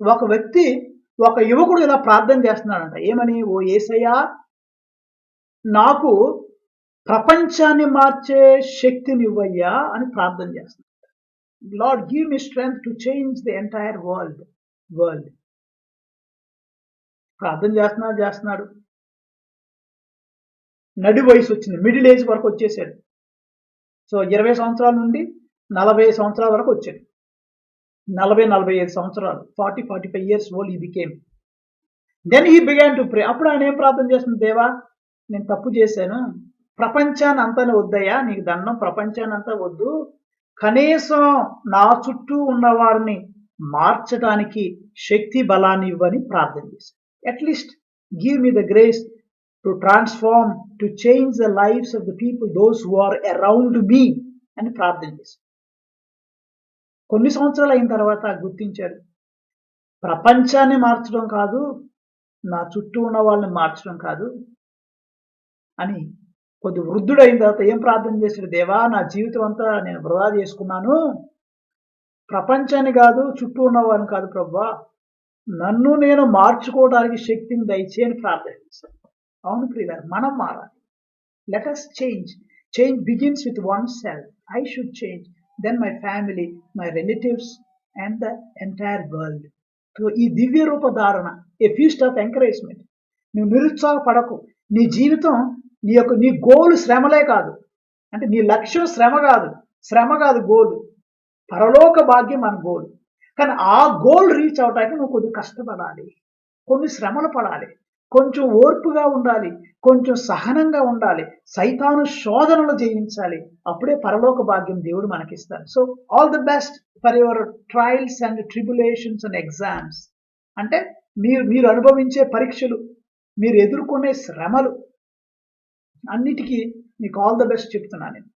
ఒక వ్యక్తి ఒక యువకుడు ఇలా ప్రార్థన చేస్తున్నాడంట. ఏమని? ఓ ఏసయ్యా నాకు ప్రపంచాన్ని మార్చే శక్తిని ఇవ్వయ్యా అని ప్రార్థన చేస్తున్నాడు lord give me strength to change the entire world world. ప్రార్థన చేస్తున్నాడు చేస్తున్నాడు. నడి వయసు వచ్చింది. మిడిల్ ఏజ్ వరకు వచ్చేసాడు. సో ఇరవై సంవత్సరాల నుండి నలభై సంవత్సరాల వరకు వచ్చాడు. నలభై నలభై ఐదు సంవత్సరాలు forty forty five years old he became then he began to pray అప్పుడు ఆయన ఏం ప్రార్థన చేస్తుంది? దేవా నేను తప్పు చేశాను. ప్రపంచాన్ని అంతానే వద్దయ్యా నీకు దండం ప్రపంచాన్ని అంతా వద్దు. కనీసం నా చుట్టూ ఉన్న వారిని మార్చడానికి శక్తి బలాన్ని ఇవ్వని ప్రార్థన చేశాను at least give me the grace to transform to change the lifes of the people those who are around me అని ప్రార్థన చేశాను కొన్ని సంవత్సరాలు అయిన తర్వాత గుర్తించాడు. ప్రపంచాన్ని మార్చడం కాదు నా చుట్టూ ఉన్న వాళ్ళని మార్చడం కాదు అని కొద్ది వృద్ధుడు అయిన తర్వాత ఏం ప్రార్థన చేశాడు? దేవా నా జీవితం అంతా నేను వృధా చేసుకున్నాను. ప్రపంచాన్ని కాదు చుట్టూ ఉన్నవాళ్ళని కాదు ప్రభా. నన్ను నేను మార్చుకోవడానికి శక్తిని దయచేయని ప్రార్థన చేశాను అవును ప్రియులారు మనం మారాలి. Let us change change begins with one self I should change then my family my relatives and the entire world ఈ దివ్య రూప ధారణ ఏ ఫీస్ట్ ఆఫ్ ఎంకరేజ్మెంట్ నువ్వు నిరుత్సాహపడకు. నీ జీవితం నీ యొక్క నీ గోల్ శ్రమలే కాదు. అంటే నీ లక్ష్యం శ్రమ కాదు. శ్రమ కాదు గోల్. పరలోక భాగ్యం మన గోల్. కానీ ఆ గోల్ రీచ్ అవటానికి నువ్వు కొద్దిగా కష్టపడాలి. కొన్ని శ్రమలు పడాలి. కొంచెం ఓర్పుగా ఉండాలి కొంచెం సహనంగా ఉండాలి సైతాను శోధనలు జయించాలి. అప్పుడే పరలోక భాగ్యం దేవుడు మనకిస్తాడు. So all the best for your trials and tribulations and exams అంటే మీరు మీరు అనుభవించే పరీక్షలు మీరు ఎదుర్కొనే శ్రమలు అన్నిటికీ మీకు ఆల్ ద బెస్ట్ చెప్తున్నాను నేను.